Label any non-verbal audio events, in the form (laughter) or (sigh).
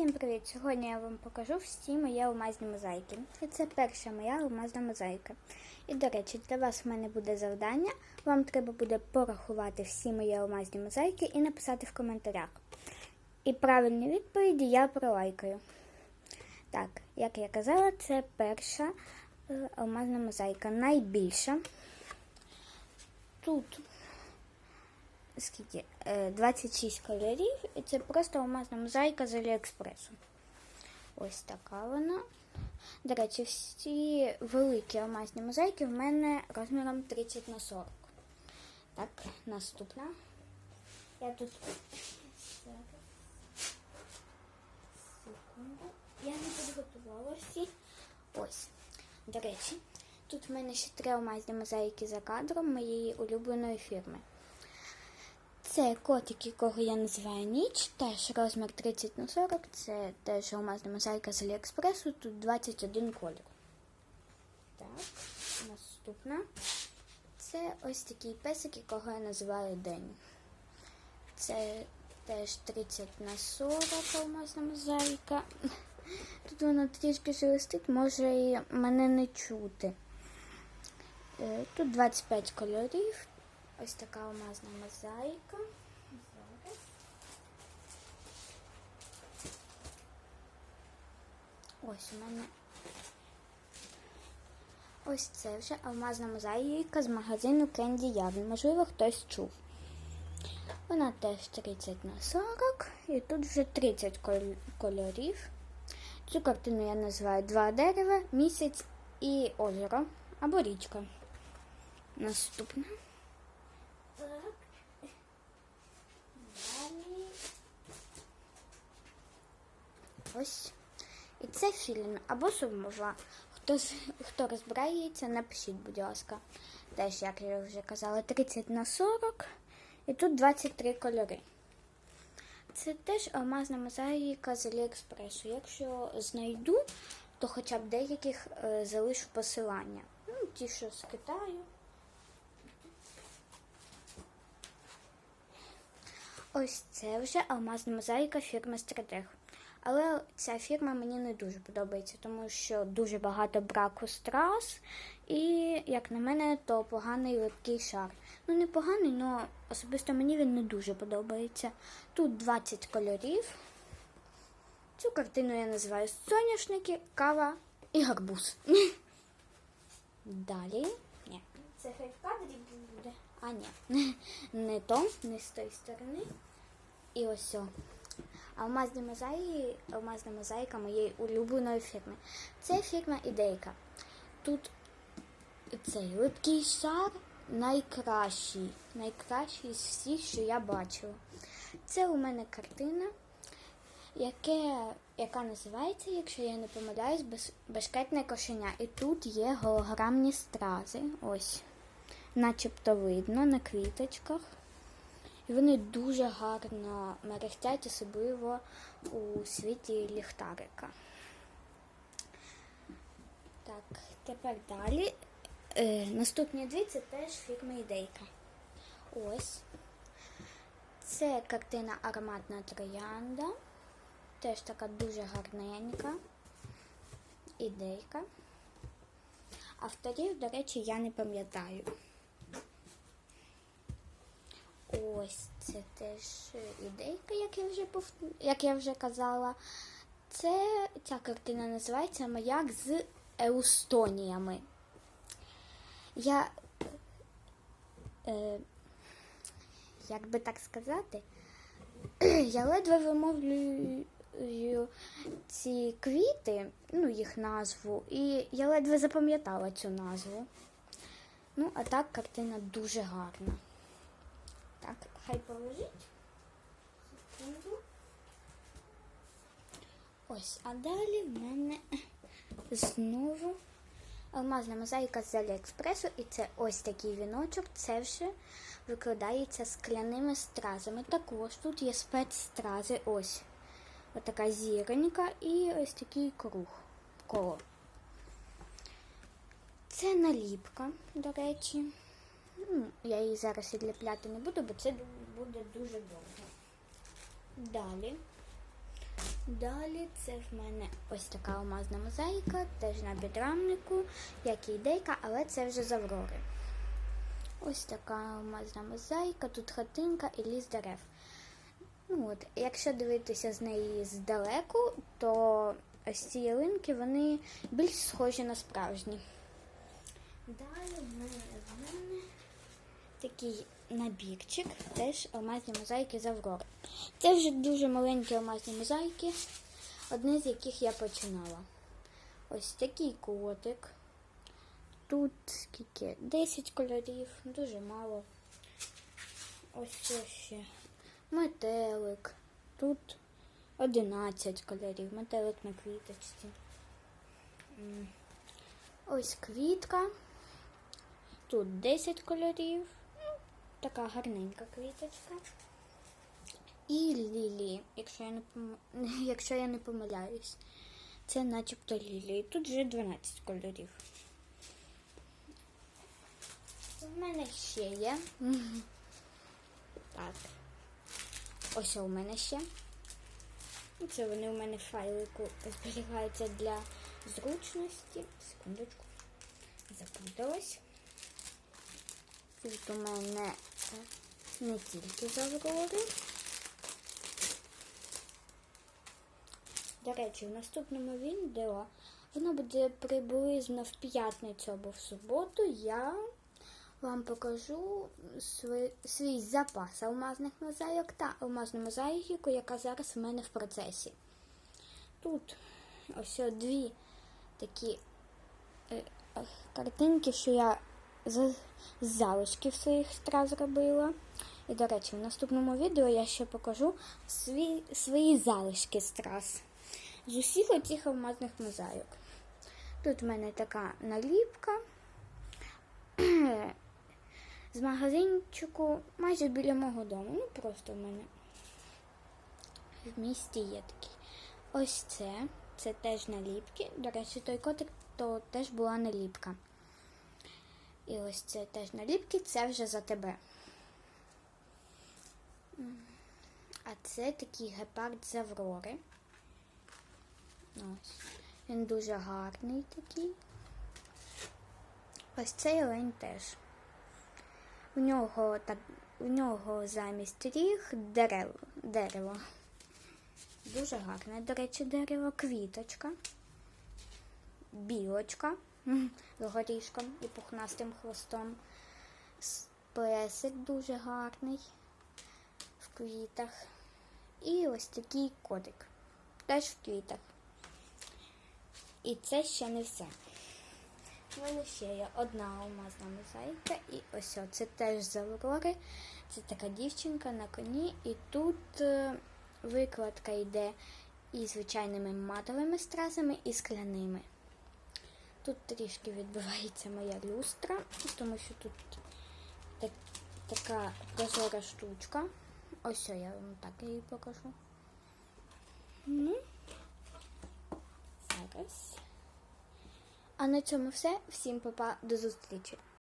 Всім привіт! Сьогодні я вам покажу всі мої алмазні мозаїки. І це перша моя алмазна мозаїка. І, до речі, для вас в мене буде завдання. Вам треба буде порахувати всі мої алмазні мозаїки і написати в коментарях. І правильні відповіді я пролайкаю. Так, як я казала, це перша е, алмазна мозаїка. Найбільша. Тут скільки? Е, 26 кольорів, і це просто алмазна мозаїка з Аліекспресу. Ось така вона. До речі, всі великі алмазні мозаїки в мене розміром 30 на 40. Так, наступна. Я тут. Секунду. Я не підготувала всі. Ось. До речі, тут в мене ще три алмазні мозаїки за кадром моєї улюбленої фірми. Це котик, якого я називаю ніч, теж розмір 30 на 40, це теж алмазна мозаїка з Аліекспресу, тут 21 колір. Так, наступна. Це ось такий песик, якого я називаю День. Це теж 30 на 40 алмазна мозаїка. Тут вона трішки шелестить, може і мене не чути. Е, Тут 25 кольорів. Ось така алмазна мозаїка. Ось у мене. Ось це вже алмазна мозаїка з магазину Candy Yarn. Можливо, хтось чув. Вона теж 30 на 40 і тут вже 30 кол- кольорів. Цю картину я називаю Два дерева, місяць і озеро або річка. Наступна. Так. Далі. Ось. І це філін або сумова. Хто, хто розбирається, напишіть, будь ласка. Теж, як я вже казала, 30 на 40. І тут 23 кольори. Це теж алмазна мозаїка з Аліекспресу. Якщо знайду, то хоча б деяких е, залишу посилання. Ну, ті, що з Китаю. Ось це вже алмазна мозаїка фірми Стратег. Але ця фірма мені не дуже подобається, тому що дуже багато браку страз, і, як на мене, то поганий липкий шар. Ну, не поганий, але особисто мені він не дуже подобається. Тут 20 кольорів. Цю картину я називаю соняшники, кава і гарбуз. (laughs) Далі. Ні. Це хай в кадрі буде. А, ні. (laughs) Не то, не з тої сторони. І ось о. Алмазні мозаїки, алмазна мозаїка моєї улюбленої фірми. Це фірма Ідейка. Тут цей липкий шар найкращий. Найкращий з всіх, що я бачила. Це у мене картина, яке, яка називається, якщо я не помиляюсь, «Без- бешкетне кошеня. І тут є голограмні стрази. Ось. Начебто видно на квіточках. І вони дуже гарно мерехтять, особливо у світі ліхтарика. Так, тепер далі. Е, наступні дві це теж фірма Ідейка. Ось. Це картина Ароматна троянда. Теж така дуже гарненька. Ідейка. Авторів, до речі, я не пам'ятаю. Ось це теж ідейка, як я вже пов... як я вже казала. Це ця картина називається Маяк з еустоніями. Я, е, як би так сказати, (clears throat) я ледве вимовлюю ці квіти, ну, їх назву, і я ледве запам'ятала цю назву. Ну, а так картина дуже гарна. Так, хай положить. Ось, а далі в мене знову алмазна мозаїка з Аліекспресу. І це ось такий віночок. Це вже викладається скляними стразами. Також тут є спецстрази. Ось. Отака зіронька і ось такий круг. Коло. Це наліпка, до речі. Ну, я її зараз відліпляти не буду, бо це буде дуже довго. Далі Далі це в мене ось така алмазна мозаїка, теж на підрамнику, як і ідейка, але це вже з Аврори. Ось така алмазна мозаїка, тут хатинка і ліс дерев. Ну от, якщо дивитися з неї здалеку, то ось ці ялинки вони більш схожі на справжні. Далі в мене такий набірчик, теж алмазні мозаїки з Аврори. Це вже дуже маленькі алмазні мозаїки, одне з яких я починала. Ось такий котик. Тут скільки? 10 кольорів, дуже мало. Ось що ще. Метелик. Тут 11 кольорів. Метелик на квіточці. Ось квітка. Тут 10 кольорів. Така гарненька квіточка. І лілії, якщо я не пом... (laughs) якщо я не помиляюсь. Це начебто лілії. Тут вже 12 кольорів. У мене ще є. Так. Ось у мене ще. Це вони у мене в файлику зберігаються для зручності. Секундочку. Запуталась. Тут у мене не тільки з Аврори. До речі, в наступному відео воно буде приблизно в п'ятницю або в суботу. Я вам покажу свій, свій запас алмазних мозаїк та алмазну мозаїку, яка зараз в мене в процесі. Тут ось дві такі е, е, картинки, що я з, залишків своїх страв зробила. І, до речі, в наступному відео я ще покажу свій, свої залишки страз з усіх оцих алмазних мозаїк. Тут в мене така наліпка з магазинчику майже біля мого дому. Ну, просто в мене в місті є такий. Ось це. Це теж наліпки. До речі, той котик то теж була наліпка. І ось це теж наліпки, це вже за тебе. А це такий гепард з Аврори. Ось. Він дуже гарний такий. Ось цей олень теж. У нього так, у нього замість ріг дерев, дерево. Дуже гарне, до речі, дерево, квіточка, білочка з горішком і пухнастим хвостом. Песик дуже гарний в квітах. І ось такий котик. Теж в квітах. І це ще не все. У мене ще є одна алмазна мозаїка, і ось о, це теж з Аврори. Це така дівчинка на коні, і тут е, викладка йде і звичайними матовими стразами, і скляними. Тут трішки відбивається моя люстра, тому що тут так, така прозора штучка. Ось я вам так її покажу. Ну, зараз. А на цьому все. Всім па-па, до зустрічі!